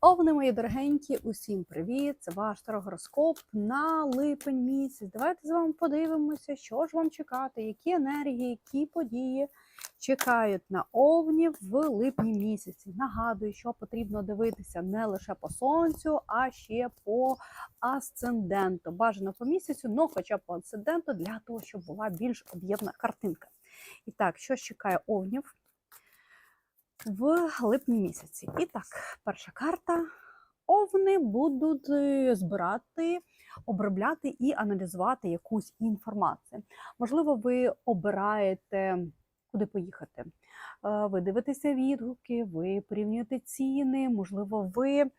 Овни, мої дорогенькі, усім привіт! Це ваш тарогороскоп на липень місяць. Давайте з вами подивимося, що ж вам чекати, які енергії, які події чекають на овнів в липні місяці. Нагадую, що потрібно дивитися не лише по сонцю, а ще по асценденту. Бажано по місяцю, але хоча б по асценденту, для того, щоб була більш об'ємна картинка. І так, що чекає овнів? В липні місяці. І так, перша карта. Овни будуть е, збирати, обробляти і аналізувати якусь інформацію. Можливо, ви обираєте, куди поїхати. Е, Ви дивитеся відгуки, ви порівнюєте ціни, можливо, ви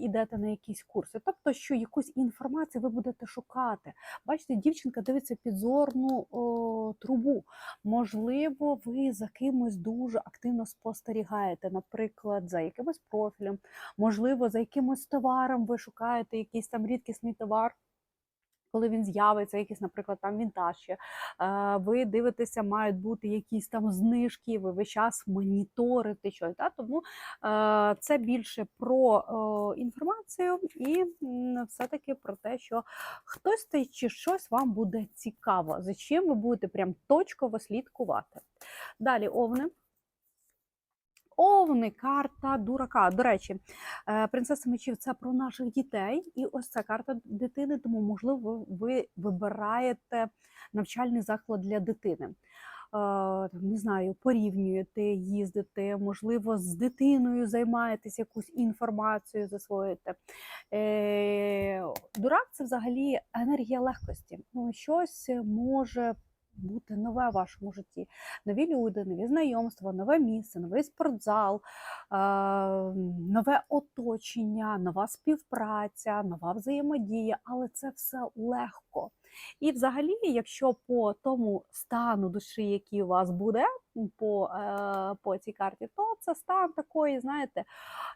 йдете на якісь курси. Тобто, що якусь інформацію ви будете шукати. Бачите, дівчинка дивиться підзорну о, трубу. Можливо, ви за кимось дуже активно спостерігаєте, наприклад, за якимось профілем, можливо, за якимось товаром ви шукаєте якийсь там рідкісний товар коли він з'явиться, якийсь, наприклад, там вінтаж ви дивитеся, мають бути якісь там знижки, ви весь час моніторите щось. Да? Тому це більше про інформацію і все-таки про те, що хтось чи щось вам буде цікаво, за чим ви будете прям точково слідкувати. Далі овни. Овни, карта дурака. До речі, е, принцеса мечів це про наших дітей, і ось ця карта дитини, тому, можливо, ви вибираєте навчальний заклад для дитини. Е, не знаю, порівнюєте, їздите, можливо, з дитиною займаєтесь якусь інформацію, засвоїте. Е, дурак це взагалі енергія легкості. Ну, щось може бути нове в вашому житті. Нові люди, нові знайомства, нове місце, новий спортзал, нове оточення, нова співпраця, нова взаємодія, але це все легко. І, взагалі, якщо по тому стану душі, який у вас буде по е, по цій карті, то це стан такої, знаєте,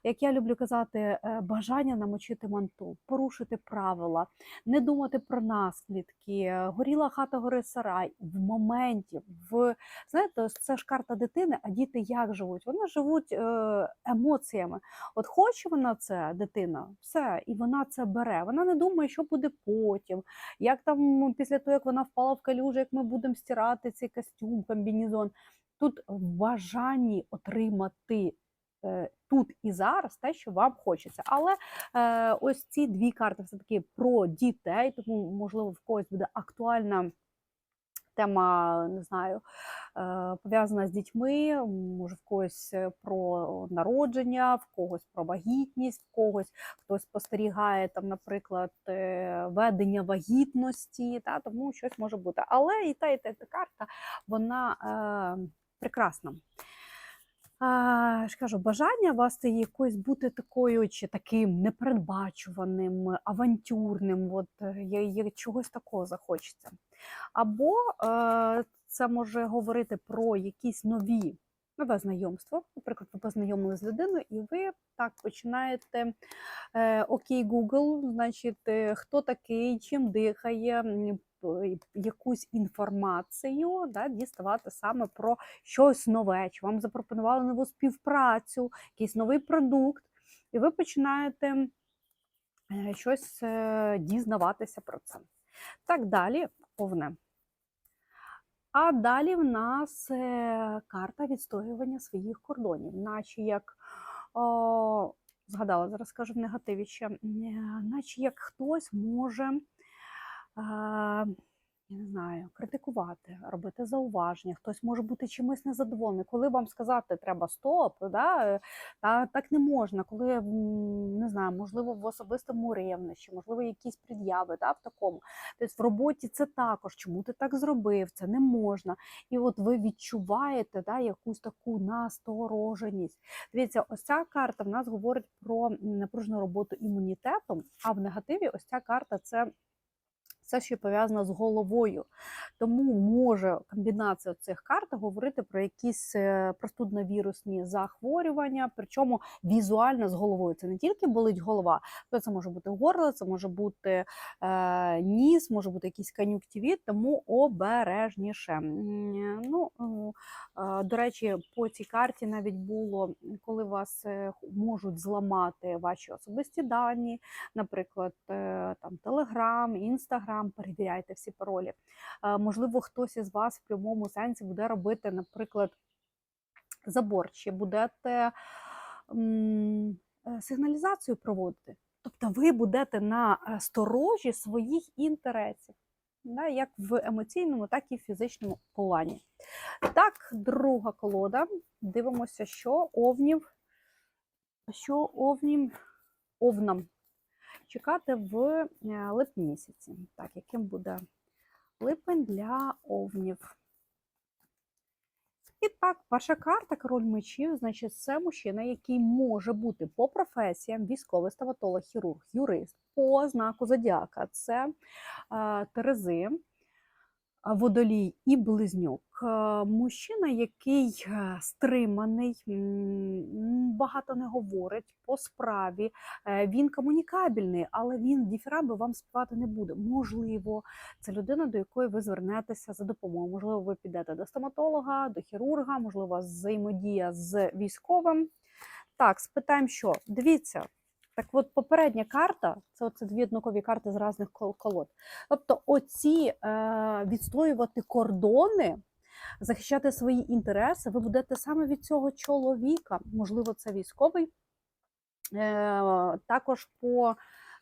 як я люблю казати, е, бажання намочити манту, порушити правила, не думати про наслідки, горіла хата, гори сарай в моменті. в Знаєте, це ж карта дитини, а діти як живуть? Вони живуть е, емоціями. От хоче вона це дитина, все, і вона це бере. Вона не думає, що буде потім, як там після того, як вона впала в калюжу, як ми будемо стирати цей костюм, комбінезон. Тут в бажанні отримати е, тут і зараз те, що вам хочеться. Але е, ось ці дві карти все-таки про дітей, тому, можливо, в когось буде актуальна тема, не знаю, е, пов'язана з дітьми, може в когось е, про народження, в когось про вагітність, в когось хтось спостерігає там, наприклад, ведення вагітності, та, тому щось може бути. Але і та, і та, та карта, вона прекрасна. А, ж кажу, бажання вас це якось бути такою чи таким непередбачуваним, авантюрним, от є, чогось такого захочеться. Або е, це може говорити про якісь нові нове знайомство. Наприклад, ви познайомили з людиною, і ви так починаєте е, окей, Google, значить, е, хто такий, чим дихає, якусь інформацію, да, діставати саме про щось нове, чи вам запропонували нову співпрацю, якийсь новий продукт, і ви починаєте е, щось дізнаватися про це. Так далі, повне. А далі в нас е, карта відстоювання своїх кордонів, наче як о, згадала, зараз скажу в негативі ще, е, наче як хтось може я не знаю, критикувати, робити зауваження, хтось може бути чимось незадоволений. Коли вам сказати треба стоп, да, та, так не можна, коли не знаю, можливо, в особистому ревнощі, можливо, якісь пред'яви да, в такому. Тобто в роботі це також, чому ти так зробив, це не можна. І от ви відчуваєте да, якусь таку настороженість. Дивіться, ось ця карта в нас говорить про напружену роботу імунітетом, а в негативі ось ця карта це це ще пов'язано з головою. Тому може комбінація цих карт говорити про якісь е, простудно-вірусні захворювання, причому візуально з головою. Це не тільки болить голова, то це може бути горло, це може бути е, ніс, може бути якийсь кон'юктивіт, тому обережніше. Ну, е, до речі, по цій карті навіть було, коли вас е, можуть зламати ваші особисті дані, наприклад, е, там Telegram, перевіряйте всі паролі. Е, Можливо, хтось із вас в прямому сенсі буде робити, наприклад, забор, чи будете е, сигналізацію проводити. Тобто ви будете на е, сторожі своїх інтересів, да, як в емоційному, так і в фізичному плані. Так, друга колода. Дивимося, що овнів, що овнім, овнам чекати в е, липні місяці. Так, яким буде липень для овнів? І так, перша карта король мечів, значить, це мужчина, який може бути по професіям військовий стоматолог, хірург, юрист, по знаку зодіака. Це е, Терези, водолій і близнюк. Е, Мужчина, який е, стриманий, багато не говорить по справі. Е, Він комунікабельний, але він діфірамби вам співати не буде. Можливо, це людина, до якої ви звернетеся за допомогою. Можливо, ви підете до стоматолога, до хірурга, можливо, взаємодія з військовим. Так, спитаємо, що дивіться. Так, от попередня карта це оце дві однакові карти з різних колод. Тобто, оці е, відстоювати кордони, захищати свої інтереси, ви будете саме від цього чоловіка. Можливо, це військовий. Е, також по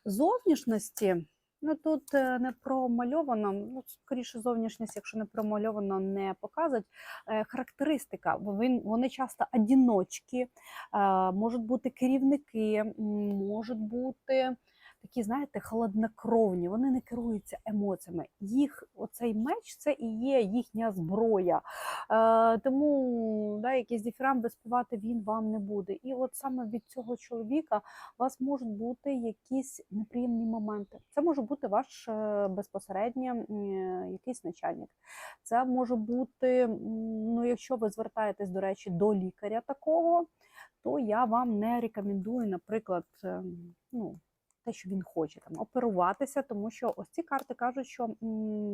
зовнішності. Ну тут е, не промальовано, ну скоріше зовнішність, якщо не промальовано, не показують. Е, характеристика. Він, вони часто одіночки, е, можуть бути керівники, можуть бути такі, знаєте, холоднокровні. Вони не керуються емоціями. Їх оцей меч це і є їхня зброя. Е, тому да, якісь діфірамби співати він вам не буде. І от саме від цього чоловіка у вас можуть бути якісь неприємні моменти. Це може бути ваш е, безпосередньо якийсь начальник. Це може бути, ну, якщо ви звертаєтесь, до речі, до лікаря такого, то я вам не рекомендую, наприклад, ем, ну, те, що він хоче там оперуватися, тому що ось ці карти кажуть, що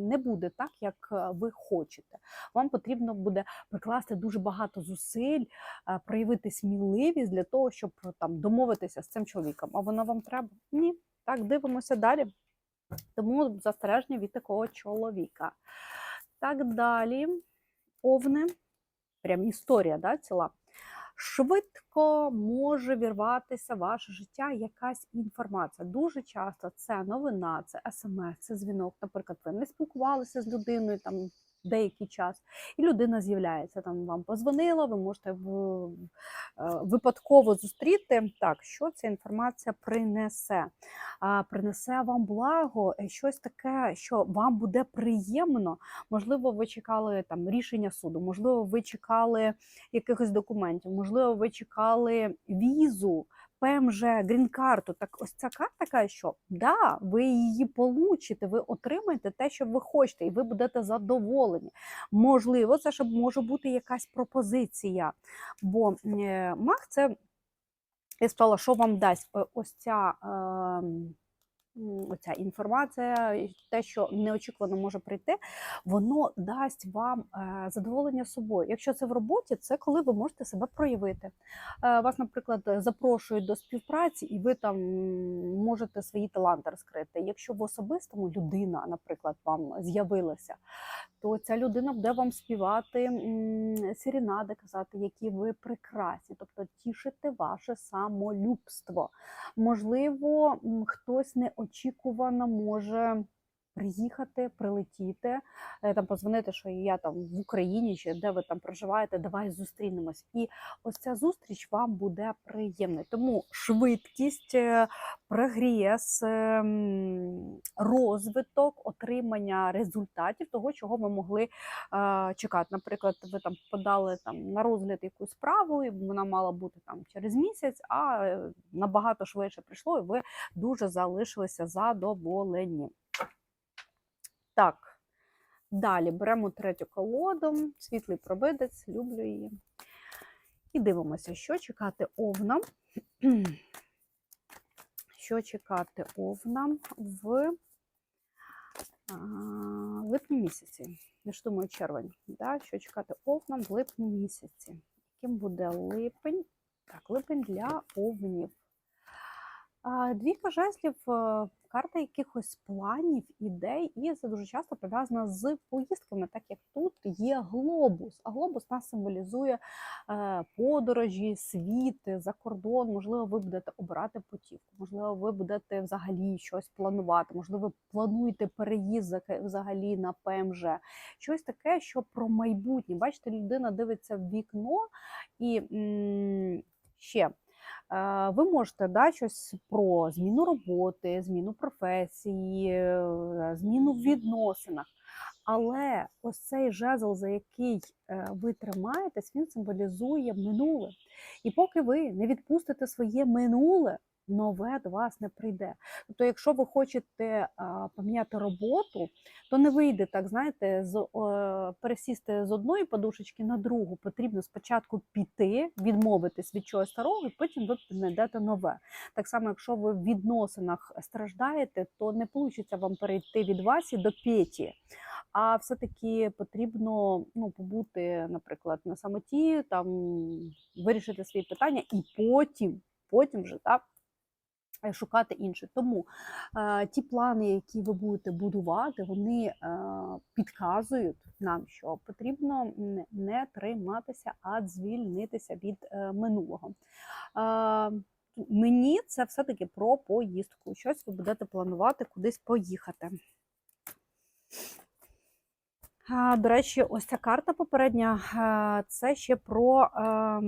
не буде так, як е, ви хочете. Вам потрібно буде прикласти дуже багато зусиль, е, проявити сміливість для того, щоб е, там домовитися з цим чоловіком. А воно вам треба? Ні. Так, дивимося далі. Тому застереження від такого чоловіка. Так далі, овни, прям історія да, ціла. Швидко може вірватися в ваше життя якась інформація. Дуже часто це новина, це смс, це дзвінок. Наприклад, ви не спілкувалися з людиною там деякий час, і людина з'являється. Там вам позвонила, ви можете в, е, випадково зустріти. Так, що ця інформація принесе? А, принесе вам благо, е, щось таке, що вам буде приємно. Можливо, ви чекали там рішення суду, можливо, ви чекали якихось документів, можливо, ви чекали візу. ПМЖ, грін-карту, так ось ця карта каже, що да, ви її получите, ви отримаєте те, що ви хочете, і ви будете задоволені. Можливо, це ще може бути якась пропозиція. Бо е, маг це я сказала, що вам дасть е, ось ця. Е, Оця інформація, те, що неочікувано може прийти, воно дасть вам е, задоволення собою. Якщо це в роботі, це коли ви можете себе проявити. Е, Вас, наприклад, запрошують до співпраці, і ви там можете свої таланти розкрити. Якщо в особистому людина, наприклад, вам з'явилася, то ця людина буде вам співати м, серенади, казати, які ви прекрасні, тобто тішити ваше самолюбство. Можливо, хтось неочікувано може приїхати, прилетіти, е, там позвонити, що я там в Україні, чи де ви там проживаєте, давай зустрінемось. І ось ця зустріч вам буде приємною. Тому швидкість, е, прогрес, ем, розвиток, отримання результатів того, чого ви могли е, чекати. Наприклад, ви там подали там на розгляд якусь справу, і вона мала бути там через місяць, а набагато швидше прийшло, і ви дуже залишилися задоволені. Так, далі беремо третю колоду, світлий пробидець, люблю її. І дивимося, що чекати овнам. Що чекати овнам в липні місяці. Я ж думаю, червень. Да? Що чекати овнам в липні місяці? Яким буде липень? Так, липень для овнів. Двійка жезлів е, карта якихось планів, ідей, і це дуже часто пов'язано з поїздками, так як тут є глобус. А глобус нас символізує е, подорожі, світи за кордон. Можливо, ви будете обирати путівку, можливо, ви будете взагалі щось планувати, можливо, ви плануєте переїзд за- взагалі на ПМЖ. Щось таке, що про майбутнє. Бачите, людина дивиться в вікно і м, ще. Ви можете да, щось про зміну роботи, зміну професії, е, зміну в відносинах. Але ось цей жезл, за який е, ви тримаєтесь, він символізує минуле. І поки ви не відпустите своє минуле, нове до вас не прийде. Тобто, якщо ви хочете поміняти роботу, то не вийде так, знаєте, з, пересісти з одної подушечки на другу. Потрібно спочатку піти, відмовитись від чогось старого, і потім ви знайдете нове. Так само, якщо ви в відносинах страждаєте, то не вийде вам перейти від Васі до Петі. А все-таки потрібно ну, побути, наприклад, на самоті, там вирішити свої питання, і потім, потім вже так. Е, Шукати інше. Тому е, ті плани, які ви будете будувати, вони е, підказують нам, що потрібно не- триматися, а звільнитися від е, минулого. Е, мені це все-таки про поїздку. Щось ви будете планувати кудись поїхати. А, До речі, ось ця карта попередня е, це ще про е,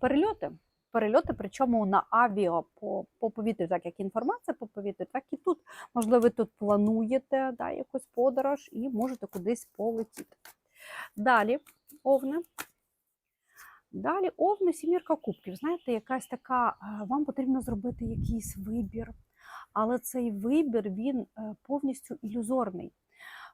перельоти. Перельоти, причому на авіа по, по повітрю, так як інформація по повітрю, так і тут. Можливо, ви тут плануєте да, якусь подорож і можете кудись полетіти. Далі, овни. Далі овни, сімірка кубків. Знаєте, якась така, е, вам потрібно зробити якийсь вибір, але цей вибір він е, повністю ілюзорний.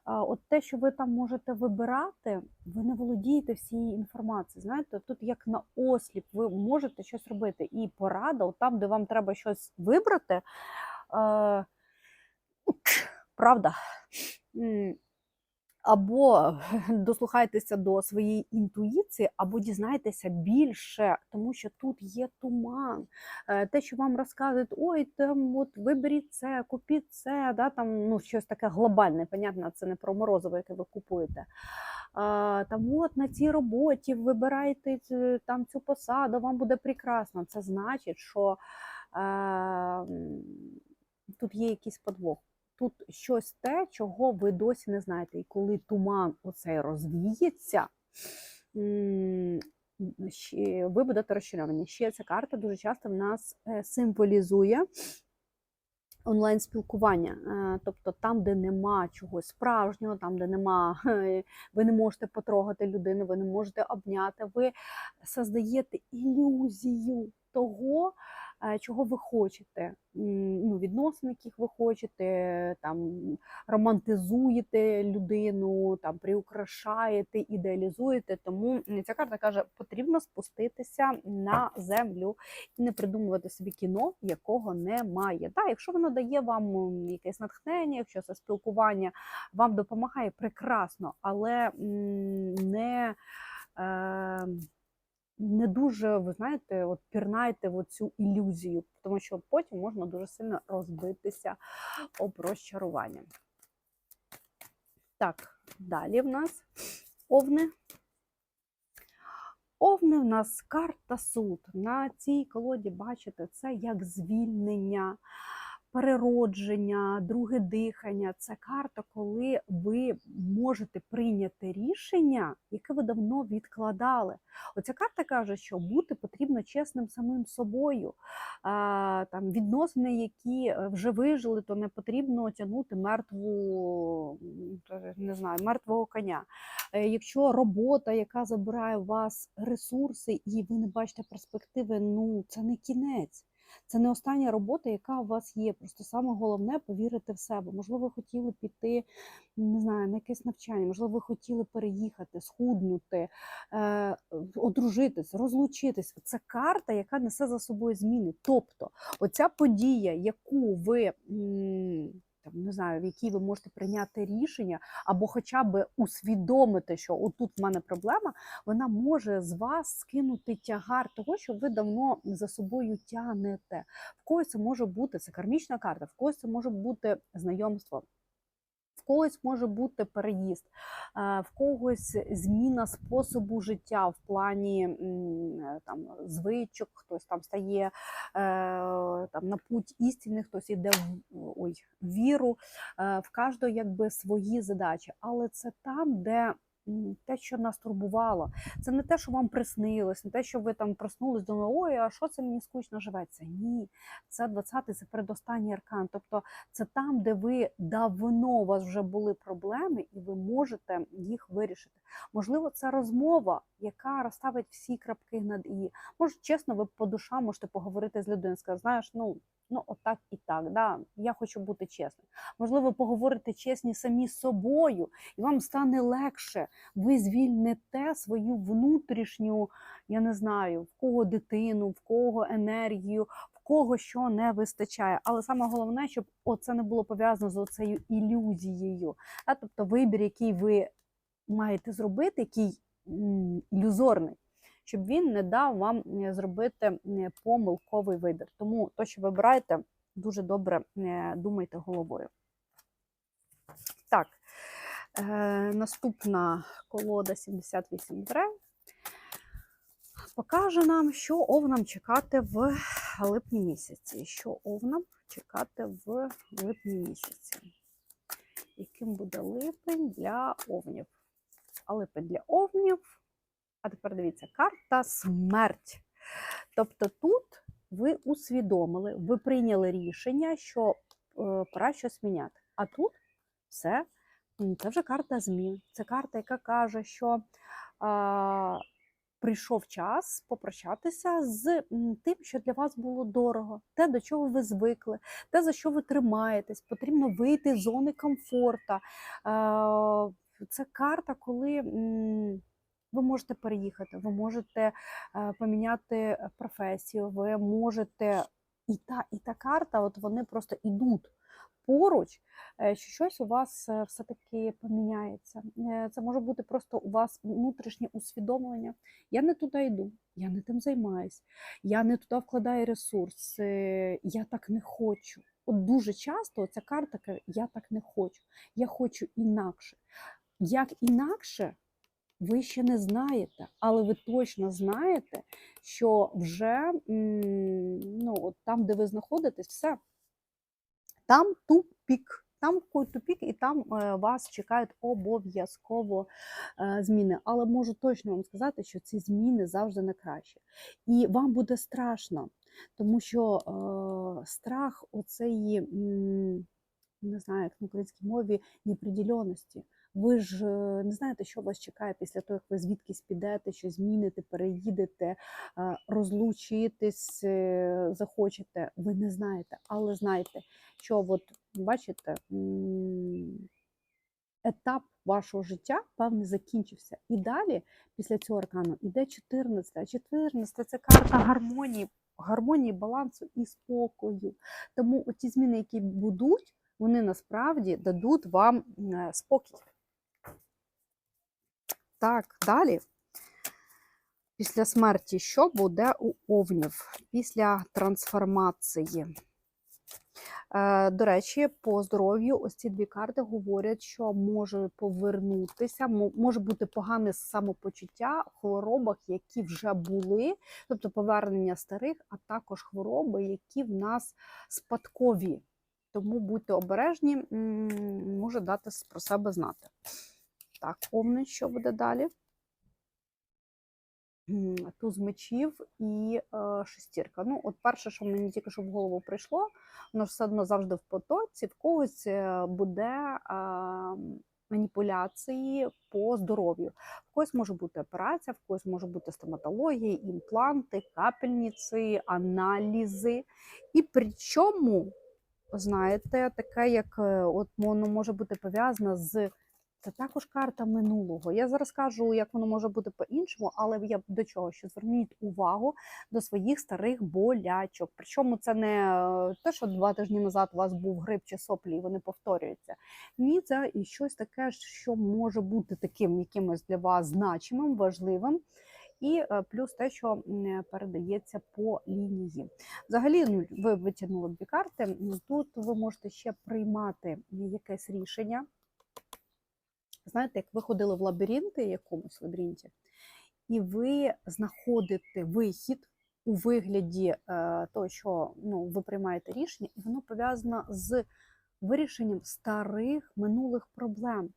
От те, що ви там можете вибирати, ви не володієте всією інформацією. Знаєте, тут як на осліп, ви можете щось робити. І порада, от там, де вам треба щось вибрати, е, правда. Або дослухайтеся до своєї інтуїції, або дізнайтеся більше, тому що тут є туман. Е, Те, що вам розказують, ой, там от виберіть це, купіть це, да, там ну, щось таке глобальне, понятно, це не про морозиво, яке ви купуєте. Там от на цій роботі вибирайте там цю посаду, вам буде прекрасно. Це значить, що е, тут є якийсь подвох. Тут щось те, чого ви досі не знаєте. І коли туман оцей розвіється, ви будете розчаровані. Ще ця карта дуже часто в нас е, символізує онлайн-спілкування. Е, Тобто там, де нема чогось справжнього, там, де нема, е, ви не можете потрогати людину, ви не можете обняти, ви создаєте ілюзію того, чого ви хочете. Ну, відносин, яких ви хочете, там романтизуєте людину, там приукрашаєте, ідеалізуєте. Тому ця карта каже, потрібно спуститися на землю і не придумувати собі кіно, якого немає. Да, якщо воно дає вам якесь натхнення, якщо це спілкування вам допомагає, прекрасно, але не. Е, не дуже, ви знаєте, от пірнайте в цю ілюзію, тому що потім можна дуже сильно розбитися об розчарування. Так, далі в нас овни. Овни в нас карта суд. На цій колоді, бачите, це як звільнення, переродження, друге дихання. Це карта, коли ви можете прийняти рішення, яке ви давно відкладали. Оця карта каже, що бути потрібно чесним самим собою. Там відносини, які е, вже вижили, то не потрібно тягнути мертву, не знаю, мертвого коня. Е, Якщо робота, яка забирає у вас ресурси, і ви не бачите перспективи, ну це не кінець. Це не остання робота, яка у вас є. Просто саме головне повірити в себе. Можливо, ви хотіли піти не знаю, на якесь навчання, можливо, ви хотіли переїхати, схуднути, е, одружитись, розлучитись. Це карта, яка несе за собою зміни. Тобто, оця подія, яку ви. Там, не знаю, в якій ви можете прийняти рішення, або хоча б усвідомити, що отут в мене проблема, вона може з вас скинути тягар того, що ви давно за собою тягнете. В когось це може бути це кармічна карта, в когось це може бути знайомство. Когось може бути переїзд, е, в когось зміна способу життя в плані е, там звичок, хтось там стає е, там на путь істини, хтось йде в ой, віру. В кожного якби свої задачі, але це там, де те, що нас турбувало, це не те, що вам приснилось, не те, що ви там проснулись, думали, ой, а що це мені скучно живеться? Ні, це 20-й, це передостанній аркан. Тобто це там, де ви давно у вас вже були проблеми, і ви можете їх вирішити. Можливо, це розмова, яка розставить всі крапки над і. Може, чесно, ви по душам можете поговорити з людиною, сказати, знаєш, ну. Ну, отак і так, да, я хочу бути чесним. Можливо, поговорите чесні самі з собою, і вам стане легше. Ви звільните свою внутрішню, я не знаю, в кого дитину, в кого енергію, в кого що не вистачає. Але саме головне, щоб це не було пов'язано з оцею ілюзією. А, тобто вибір, який ви маєте зробити, який м, ілюзорний, щоб він не дав вам зробити помилковий вибір. Тому то, що вибираєте, дуже добре е, думайте головою. Так, е, наступна колода 78 дерев покаже нам, що овнам чекати в липні місяці. Що овнам чекати в липні місяці. Яким буде липень для овнів? А липень для овнів. А тепер дивіться, карта смерть. Тобто тут ви усвідомили, ви прийняли рішення, що е, пора щось міняти. А тут все, це вже карта змін. Це карта, яка каже, що а, прийшов час попрощатися з тим, що для вас було дорого, те, до чого ви звикли, те, за що ви тримаєтесь. Потрібно вийти з зони комфорта. Е, Це карта, коли. Ви можете переїхати, ви можете е, поміняти професію, ви можете і та, і та карта, от вони просто йдуть поруч, е, що щось у вас е, все-таки поміняється. Е, Це може бути просто у вас внутрішнє усвідомлення. Я не туди йду, я не тим займаюсь, я не туди вкладаю ресурс, е, я так не хочу. От дуже часто ця карта каже, я так не хочу, я хочу інакше. Як інакше, ви ще не знаєте, але ви точно знаєте, що вже ну, от там, де ви знаходитесь, все. Там тупік. Там тупік, і там е, вас чекають обов'язково е, зміни. Але можу точно вам сказати, що ці зміни завжди на краще. І вам буде страшно, тому що е, страх оцеї, не знаю, як на українській мові, неопределеності. Ви ж е, не знаєте, що вас чекає після того, як ви звідкись підете, що зміните, переїдете, розлучитись е, захочете. Ви не знаєте, але знаєте, що от бачите, етап вашого життя певний закінчився. І далі, після цього аркану, іде 14. А 14 це карта гармонії, гармонії, балансу і спокою. Тому оті зміни, які будуть, вони насправді дадуть вам спокій. Так, далі. Після смерті, що буде у овнів після трансформації? Е, До речі, по здоров'ю ось ці дві карти говорять, що може повернутися, може бути погане самопочуття в хворобах, які вже були, тобто повернення старих, а також хвороби, які в нас спадкові. Тому будьте обережні, може дати про себе знати. Так, овни, що буде далі? Туз мечів і е, шестірка. Ну, от перше, що мені тільки що в голову прийшло, воно ж все одно завжди в потоці, в когось е, буде е, маніпуляції по здоров'ю. В когось може бути операція, в когось може бути стоматологія, імпланти, капельниці, аналізи. І причому, знаєте, таке, як е, от воно може бути пов'язане з. Це також карта минулого. Я зараз кажу, як воно може бути по-іншому, але я до чого? Що зверніть увагу до своїх старих болячок. Причому це не е, те, що два тижні назад у вас був грип чи соплі, і вони повторюються. Ні, це і щось таке, що може бути таким якимось для вас значимим, важливим. І е, плюс те, що передається по лінії. Взагалі, ну, ви витягнули дві карти. Тут ви можете ще приймати якесь рішення. Знаєте, як ви ходили в лабіринти, якомусь лабіринті, і ви знаходите вихід у вигляді е, того, що ну, ви приймаєте рішення, і воно пов'язано з вирішенням старих минулих проблем.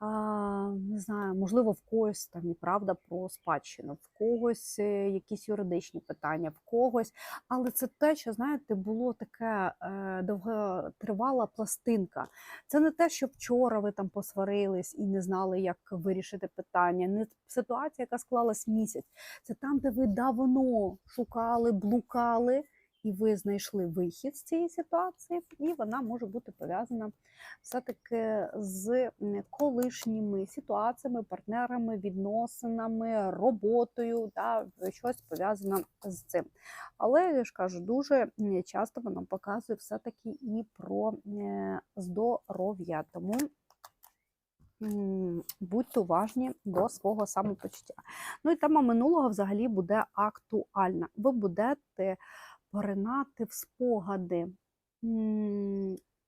Не знаю, можливо, в когось там і правда про спадщину, в когось е, якісь юридичні питання, в когось. Але це те, що знаєте, було таке е, довготривала пластинка. Це не те, що вчора ви там посварились і не знали, як вирішити питання. Не ситуація, яка склалась місяць. Це там, де ви давно шукали, блукали, і ви знайшли вихід з цієї ситуації, і вона може бути пов'язана все-таки з колишніми ситуаціями, партнерами, відносинами, роботою, та щось пов'язане з цим. Але я ж кажу, дуже часто воно показує все-таки і про е, здоров'я. Тому будьте уважні до свого самопочуття. Ну і тема минулого взагалі буде актуальна. Ви будете поринати в спогади.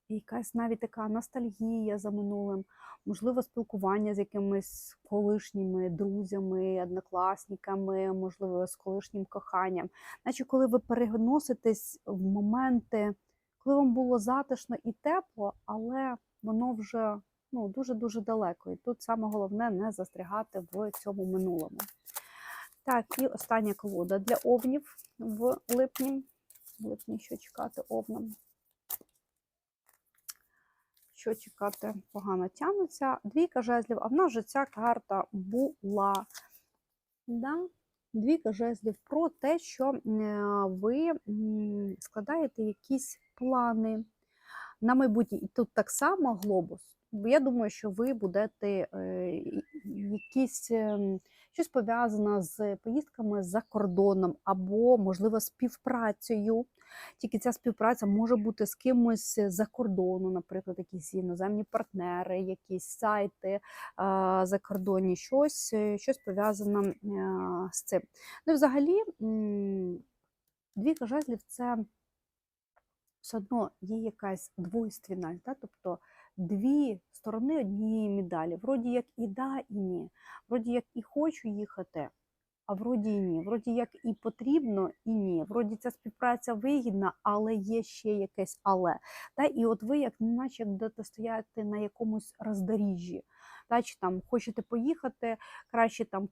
Якась навіть така ностальгія за минулим, можливо, спілкування з якимись колишніми друзями, однокласниками, можливо, з колишнім коханням. Наче коли ви переноситесь в моменти, коли вам було затишно і тепло, але воно вже ну, дуже-дуже далеко. І тут саме головне не застрягати в цьому минулому. Так, і остання колода для овнів в липні. В липні що чекати овнам? Що чекати погано тягнеться. Двійка жезлів, а в нас же ця карта була. Да? Двійка жезлів про те, що е, ви складаєте якісь плани на майбутнє. І тут так само глобус. Я думаю, що ви будете е, якісь ем, щось пов'язане з поїздками за кордоном або, можливо, співпрацею. Тільки ця співпраця може бути з кимось за кордону, наприклад, якісь іноземні партнери, якісь сайти закордонні, щось, е, щось пов'язане а, з цим. Ну взагалі, двійка жезлів це все одно є якась двойственність, да? тобто дві сторони однієї медалі. Вроді як і да, і ні. Вроді як і хочу їхати, а вроді і ні. Вроді як і потрібно, і ні. Вроді ця співпраця вигідна, але є ще якесь але. Та? І от ви, як наче будете стояти на якомусь роздоріжжі. Та, чи там хочете поїхати, краще там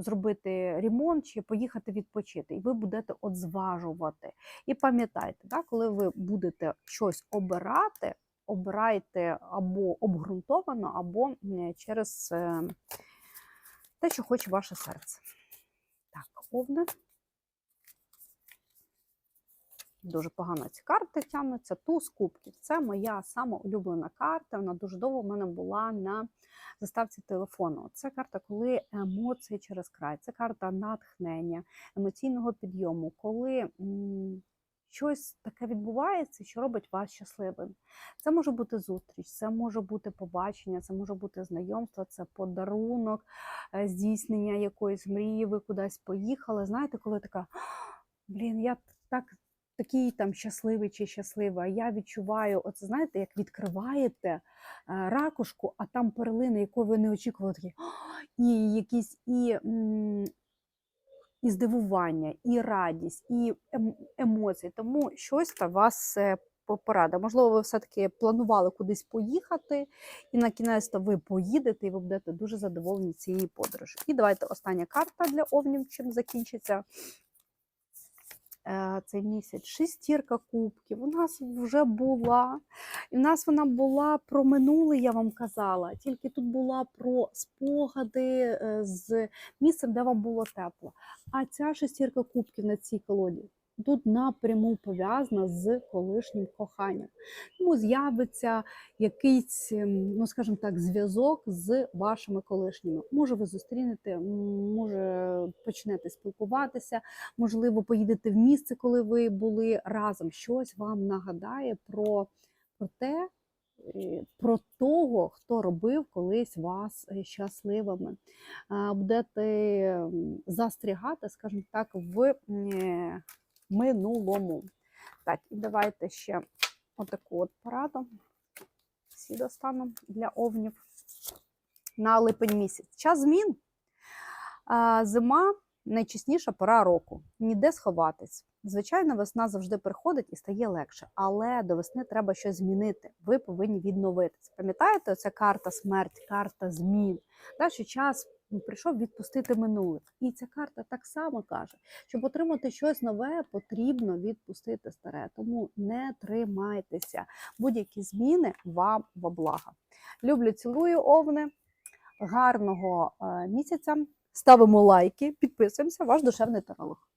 зробити ремонт, чи поїхати відпочити. І ви будете от зважувати. І пам'ятайте, коли ви будете щось обирати, обирайте або обґрунтовано, або через е, те, що хоче ваше серце. Так, овни. Дуже погано ці карти тягнуться. Туз кубків. Це моя сама улюблена карта. Вона дуже довго в мене була на заставці телефону. Це карта, коли емоції через край. Це карта натхнення, емоційного підйому, коли щось таке відбувається, що робить вас щасливим. Це може бути зустріч, це може бути побачення, це може бути знайомство, це подарунок, е, здійснення якоїсь мрії, ви кудись поїхали. Знаєте, коли така, блін, я так. Такий там щасливий чи щаслива. Я відчуваю, оце знаєте, як відкриваєте е, ракушку, а там перлини, якої ви не очікували, такі і якісь і, і здивування, і радість, і ем- емоції. Тому щось та вас е, по- порада. Можливо, ви все-таки планували кудись поїхати, і на кінець ви поїдете, і ви будете дуже задоволені цією подорожі. І давайте остання карта для овнів, чим закінчиться цей місяць. Шестірка кубків у нас вже була. І в нас вона була про минуле, я вам казала, тільки тут була про спогади е, з місцем, де вам було тепло. А ця шестірка кубків на цій колоді тут напряму пов'язана з колишнім коханням. Тому з'явиться якийсь, ем, ну скажімо так, зв'язок з вашими колишніми. Може, ви зустрінете, може почнете спілкуватися, можливо, поїдете в місце, коли ви були разом. Щось вам нагадає про, про те. е, Про того, хто робив колись вас е, щасливими, будете застрягати, скажімо так, в минулому. Так, і давайте ще отаку от пораду. Всі достану для овнів на липень місяць. Час змін. Зима найчасніша пора року. Ніде сховатись. Звичайно, весна завжди приходить і стає легше, але до весни треба щось змінити. Ви повинні відновитись. Пам'ятаєте, оця карта смерть, карта змін. Та, що час прийшов відпустити минуле. І ця карта так само каже, щоб отримати щось нове, потрібно відпустити старе. Тому не тримайтеся. Будь-які зміни вам во благо. Люблю, цілую овни. Гарного е, місяця. Ставимо лайки, підписуємося. Ваш душевний таролог.